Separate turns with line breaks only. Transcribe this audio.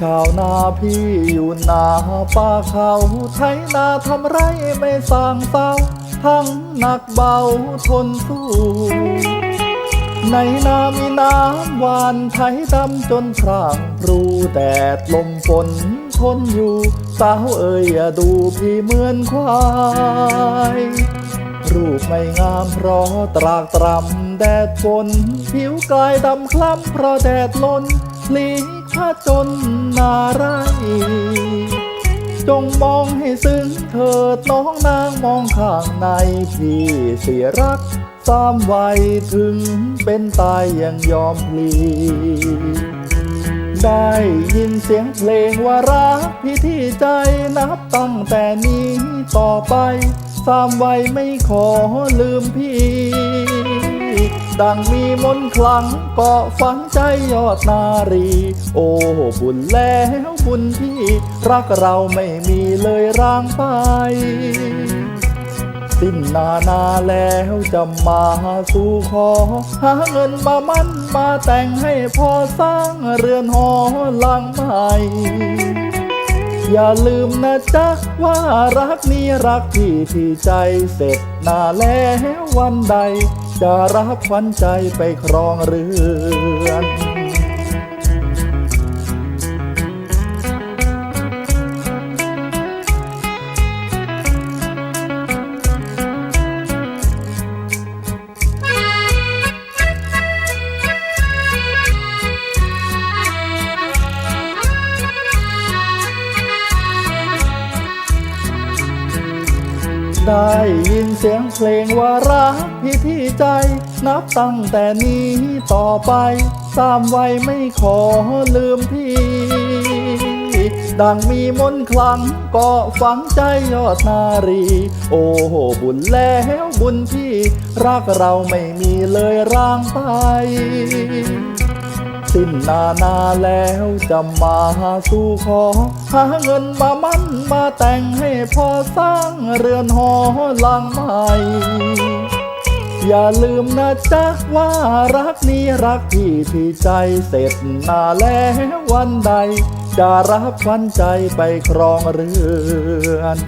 ชาวนาพี่อยู่นาป่าเขาไถนาทำไรไม่สร้างเศร้าทั้งหนักเบาทนสู้ ในนามีน้ำหวานไถดำจนพรางรูแดดลมฝนทนอยู่ สาวเอ่ยอย่าดูพี่เหมือนควายรูปไม่งามเพราะตรากตรำแดดฝนผิวกายดำคล้ำเพราะแดดล้นพลี ข้าจนนาไร จงมองให้ซึ้งเถิดน้องนางมองข้างในพี่เสียรักสามวัยถึงเป็นตายยังยอมพลีได้ยินเสียงเพลงว่ารักพี่ที่ใจนับตั้งแต่นี้ต่อไปสามวัยไม่ขอลืมพี่ ดังมีมนคลังกาะฝังใจยอดนารี โอ้บุญแล้วบุญพี่ รักเราไม่มีเลยร่างไป สิ้นนานาแล้วจะมาสู่ขอ หาเงินมามั่นมาแต่งให้พอสร้างเรือนหอหลังใหม่ อย่าลืมนะจ๊ะ ว่ารักนี้รักที่ที่ใจเสร็จนาแล้ววันใด จะรับขวัญใจไปครองเรือน ได้ยินเสียงเพลงว่ารักพี่ที่ใจ นับตั้งแต่นี้ต่อไปสามวัยไม่ขอลืมพี่ ดังมีมนคลังกาะฝังใจยอดนารี โอ้โหบุญแล้วบุญพี่ รักเราไม่มีเลยร่างไป สิ้นนานาแล้วจะมาสู่ขอหาเงินมามั่นมาแต่งให้พอสร้างเรือนหอหลังใหม่อย่าลืมนะจ๊ะว่ารักนี้รักพี่ที่ใจเสร็จนาแล้ววันใด จะรับขวัญใจไปครองเรือน